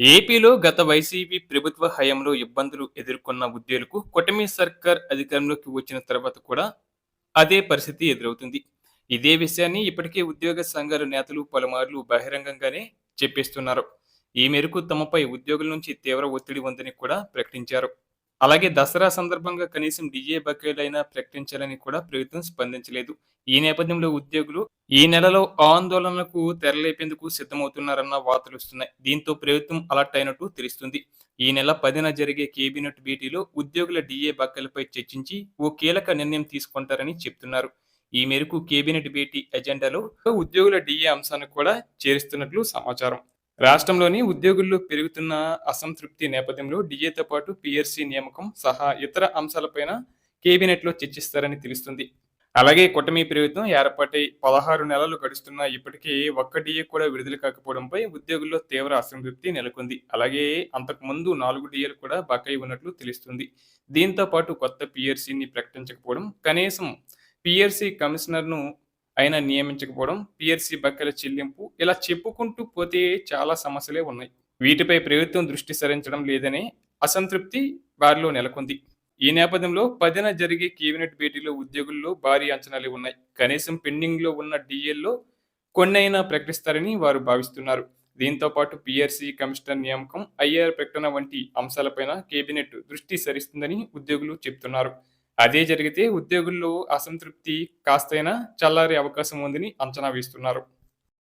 ఏపీలో గత వైసీపీ ప్రభుత్వ హయాంలో ఇబ్బందులు ఎదుర్కొన్న ఉద్యోగులకు కూటమి సర్కార్ అధికారంలోకి వచ్చిన తర్వాత కూడా అదే పరిస్థితి ఎదురవుతుంది. ఇదే విషయాన్ని ఇప్పటికే ఉద్యోగ సంఘాల నేతలు పలుమార్లు బహిరంగంగానే చెప్పేస్తున్నారు. ఈ మేరకు తమపై ఉద్యోగుల నుంచి తీవ్ర ఒత్తిడి ఉందని కూడా ప్రకటించారు. అలాగే దసరా సందర్భంగా కనీసం డిఏ బకాయిలైనా ప్రకటించాలని కూడా ప్రభుత్వం స్పందించలేదు. ఈ నేపథ్యంలో ఉద్యోగులు ఈ నెలలో ఆందోళనలకు తెరలేపేందుకు సిద్ధమవుతున్నారన్న వార్తలు వస్తున్నాయి. దీంతో ప్రభుత్వం అలర్ట్ అయినట్టు తెలుస్తుంది. ఈ నెల పదిన జరిగే కేబినెట్ భేటీలో ఉద్యోగుల డీఏ బకాయిలపై చర్చించి ఓ కీలక నిర్ణయం తీసుకుంటారని చెప్తున్నారు. ఈ మేరకు కేబినెట్ భేటీ ఎజెండాలో ఉద్యోగుల డిఏ అంశాన్ని కూడా చేరుస్తున్నట్లు సమాచారం. రాష్ట్రంలోని ఉద్యోగుల్లో పెరుగుతున్న అసంతృప్తి నేపథ్యంలో డిఏతో పాటు పిఆర్సీ నియామకం సహా ఇతర అంశాలపైన కేబినెట్లో చర్చిస్తారని తెలుస్తుంది. అలాగే కూటమి ప్రభుత్వం ఏర్పాటై పదహారు నెలలు గడుస్తున్న ఇప్పటికీ ఒక్క డిఏ కూడా విడుదల కాకపోవడంపై ఉద్యోగుల్లో తీవ్ర అసంతృప్తి నెలకొంది. అలాగే అంతకు ముందు నాలుగు డిఏలు కూడా బకాయి ఉన్నట్లు తెలుస్తుంది. దీంతో పాటు కొత్త పిఆర్సీని ప్రకటించకపోవడం కనీసం పిఆర్సీ కమిషనర్ను అయినా నియమించకపోవడం పిఆర్సీ బకాయిల చెల్లింపు ఇలా చెప్పుకుంటూ పోతే చాలా సమస్యలే ఉన్నాయి. వీటిపై ప్రభుత్వం దృష్టి సారించడం లేదనే అసంతృప్తి వారిలో నెలకొంది. ఈ నేపథ్యంలో పదిన జరిగే కేబినెట్ భేటీలో ఉద్యోగుల్లో భారీ అంచనాలు ఉన్నాయి. కనీసం పెండింగ్లో ఉన్న డిఎల్లో కొన్నైనా ప్రకటిస్తారని వారు భావిస్తున్నారు. దీంతో పాటు పిఆర్సీ కమిషనర్ నియామకం ఐఆర్ ప్రకటన వంటి అంశాలపైన కేబినెట్ దృష్టి సరిస్తుందని ఉద్యోగులు చెబుతున్నారు అదే జరిగితే ఉద్యోగుల్లో అసంతృప్తి కాస్తైనా చల్లారే అవకాశం ఉందని అంచనా వేస్తున్నారు.